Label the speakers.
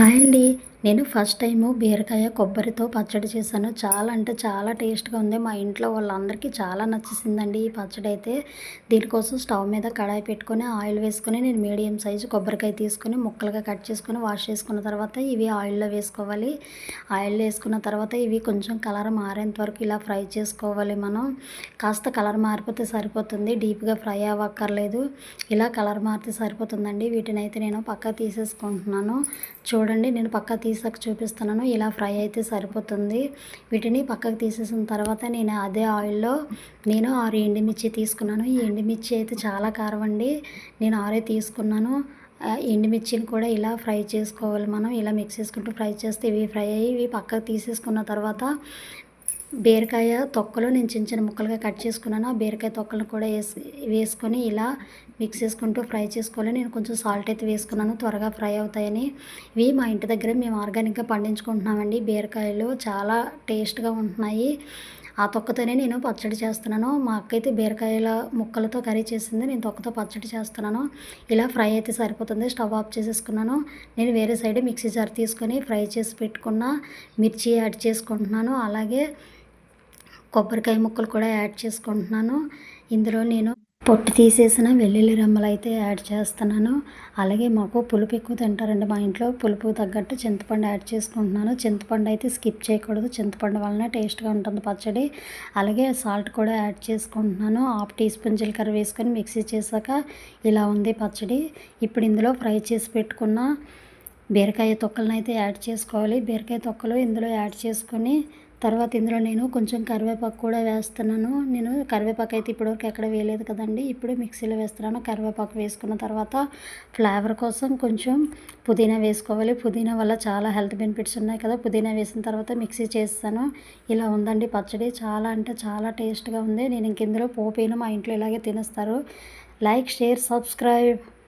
Speaker 1: Hi అండి నేను first time బీరకాయ కొబ్బరితో పచ్చడి చేశాను. చాలా అంటే చాలా టేస్ట్గా ఉంది. మా ఇంట్లో వాళ్ళందరికీ చాలా నచ్చేసిందండి ఈ పచ్చడి అయితే. దీనికోసం స్టవ్ మీద కడాయి పెట్టుకొని ఆయిల్ వేసుకొని నేను మీడియం సైజు కొబ్బరికాయ తీసుకొని ముక్కలుగా కట్ చేసుకొని వాష్ చేసుకున్న తర్వాత ఇవి ఆయిల్లో వేసుకోవాలి. ఆయిల్లో వేసుకున్న తర్వాత ఇవి కొంచెం కలర్ మారేంత వరకు ఇలా ఫ్రై చేసుకోవాలి మనం. కాస్త కలర్ మారిపోతే సరిపోతుంది. డీప్గా ఫ్రై అవ్వక్కర్లేదు. ఇలా కలర్ మారితే సరిపోతుందండి. వీటిని అయితే నేను పక్క తీసేసుకుంటున్నాను. చూడండి నేను పక్క తీసాక చూపిస్తున్నాను. ఇలా ఫ్రై అయితే సరిపోతుంది. వీటిని పక్కకు తీసేసిన తర్వాత నేను అదే ఆయిల్లో నేను ఆరు ఎండుమిర్చి తీసుకున్నాను. ఈ ఎండుమిర్చి అయితే చాలా కారం అండి. నేను ఆరే తీసుకున్నాను. ఎండుమిర్చిని కూడా ఇలా ఫ్రై చేసుకోవాలి మనం. ఇలా మిక్స్ చేసుకుంటూ ఫ్రై చేస్తే ఇవి ఫ్రై అయ్యి ఇవి పక్కకు తీసేసుకున్న తర్వాత బీరకాయ తొక్కలు నేను చిన్న చిన్న ముక్కలుగా కట్ చేసుకున్నాను. ఆ బీరకాయ తొక్కలను కూడా వేసి వేసుకొని ఇలా మిక్స్ చేసుకుంటూ ఫ్రై చేసుకోవాలి. నేను కొంచెం సాల్ట్ అయితే వేసుకున్నాను. త్వరగా ఫ్రై అవుతాయని. ఇవి మా ఇంటి దగ్గర మేము ఆర్గానిక్గా పండించుకుంటున్నామండి. బీరకాయలు చాలా టేస్ట్గా ఉంటున్నాయి. ఆ తొక్కతోనే నేను పచ్చడి చేస్తున్నాను. మా అక్క అయితే బీరకాయల ముక్కలతో కర్రీ చేసింది. నేను తొక్కతో పచ్చడి చేస్తున్నాను. ఇలా ఫ్రై అయితే సరిపోతుంది. స్టవ్ ఆఫ్ చేసేసుకున్నాను. నేను వేరే సైడ్ మిక్సీ జార్ తీసుకొని ఫ్రై చేసి పెట్టుకున్న మిర్చి యాడ్ చేసుకుంటున్నాను. అలాగే కొబ్బరికాయ ముక్కలు కూడా యాడ్ చేసుకుంటున్నాను. ఇందులో నేను పొట్టు తీసేసిన వెల్లుల్లి రెమ్మలు అయితే యాడ్ చేస్తున్నాను. అలాగే మాకు పులుపు ఎక్కువ తింటారండి మా ఇంట్లో. పులుపు తగ్గట్టు చింతపండు యాడ్ చేసుకుంటున్నాను. చింతపండు అయితే స్కిప్ చేయకూడదు. చింతపండు వలన టేస్ట్గా ఉంటుంది పచ్చడి. అలాగే సాల్ట్ కూడా యాడ్ చేసుకుంటున్నాను. హాఫ్ టీ స్పూన్ జీలకర్ర వేసుకొని మిక్సీ చేశాక ఇలా ఉంది పచ్చడి. ఇప్పుడు ఇందులో ఫ్రై చేసి పెట్టుకున్న బీరకాయ తొక్కలను అయితే యాడ్ చేసుకోవాలి. బీరకాయ తొక్కలు ఇందులో యాడ్ చేసుకొని తర్వాత ఇందులో నేను కొంచెం కరివేపాకు కూడా వేస్తున్నాను. నేను కరివేపాకు అయితే ఇప్పటివరకు ఎక్కడ వేయలేదు కదండి. ఇప్పుడు మిక్సీలో వేస్తున్నాను. కరివేపాకు వేసుకున్న తర్వాత ఫ్లేవర్ కోసం కొంచెం పుదీనా వేసుకోవాలి. పుదీనా వల్ల చాలా హెల్త్ బెనిఫిట్స్ ఉన్నాయి కదా. పుదీనా వేసిన తర్వాత మిక్సీ చేస్తాను. ఇలా ఉందండి పచ్చడి. చాలా అంటే చాలా టేస్ట్గా ఉంది. నేను ఇంక ఇందులో పోపేను. మా ఇంట్లో ఇలాగే తినేస్తారు. Like share subscribe.